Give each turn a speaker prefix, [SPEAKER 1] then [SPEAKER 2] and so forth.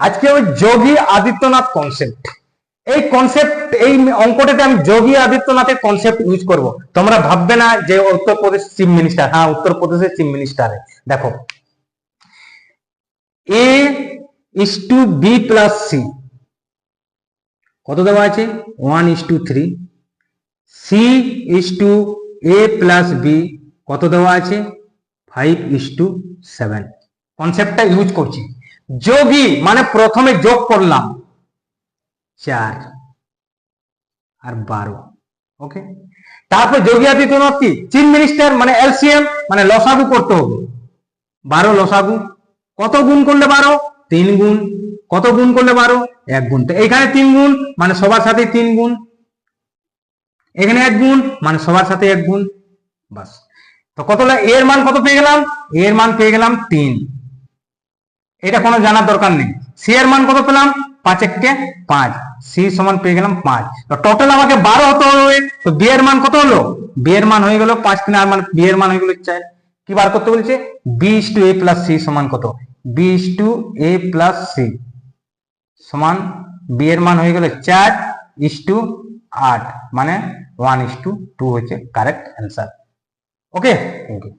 [SPEAKER 1] আজকে ওই যোগী আদিত্যনাথ কনসেপ্ট এই কনসেপ্ট এই অঙ্কটাতে আমি যোগী আদিত্যনাথের কনসেপ্ট ইউজ করব। তোমরা ভাববে না যে উত্তরপ্রদেশ চিফ মিনিস্টার হ্যাঁ উত্তরপ্রদেশের চিফ মিনিস্টার দেখো। A is to B plus C কত দেওয়া আছে? One is to three C is to A plus B কত দেওয়া আছে? ফাইভ ইস টু সেভেন কনসেপ্টটা ইউজ করছি। যোগী মানে প্রথমে যোগ করলাম। চার আর বারো ওকে তারপর যোগী আদিত্যনাথ কি? চিফ মিনিস্টার মানে এলসিএম মানে লসাগু করতে হবে। বারো লসাগু। কত গুণ করলে বারো? তিন গুণ। কত গুণ করলে বারো? এক গুণ। তো এখানে তিন গুণ মানে সবার সাথে তিন গুণ। এখানে এক গুণ মানে সবার সাথে এক গুণ। বাস। তো কত এর মান কত পেয়ে গেলাম? এর মান পেয়ে গেলাম তিন। এটা কোনো জানার দরকার নেই। সি এর মান কত পেলাম? পাঁচ এককে পাঁচ। সি সমান পেয়ে গেলাম পাঁচ। তো টোটাল আমাকে বারো হতে হবে। তো বি এর মান কত হলো? বি এর মান হয়ে গেল পাঁচ তিন আর মান বি এর মান হয়ে গেল চার। কি বার করতে বলছে? B is to A plus C সমান কত? B is to A plus C সমান বি এর মান হয়ে গেল চার ইস টু আট। মানে ওয়ান ইস টু টু হচ্ছে correct answer okay thank you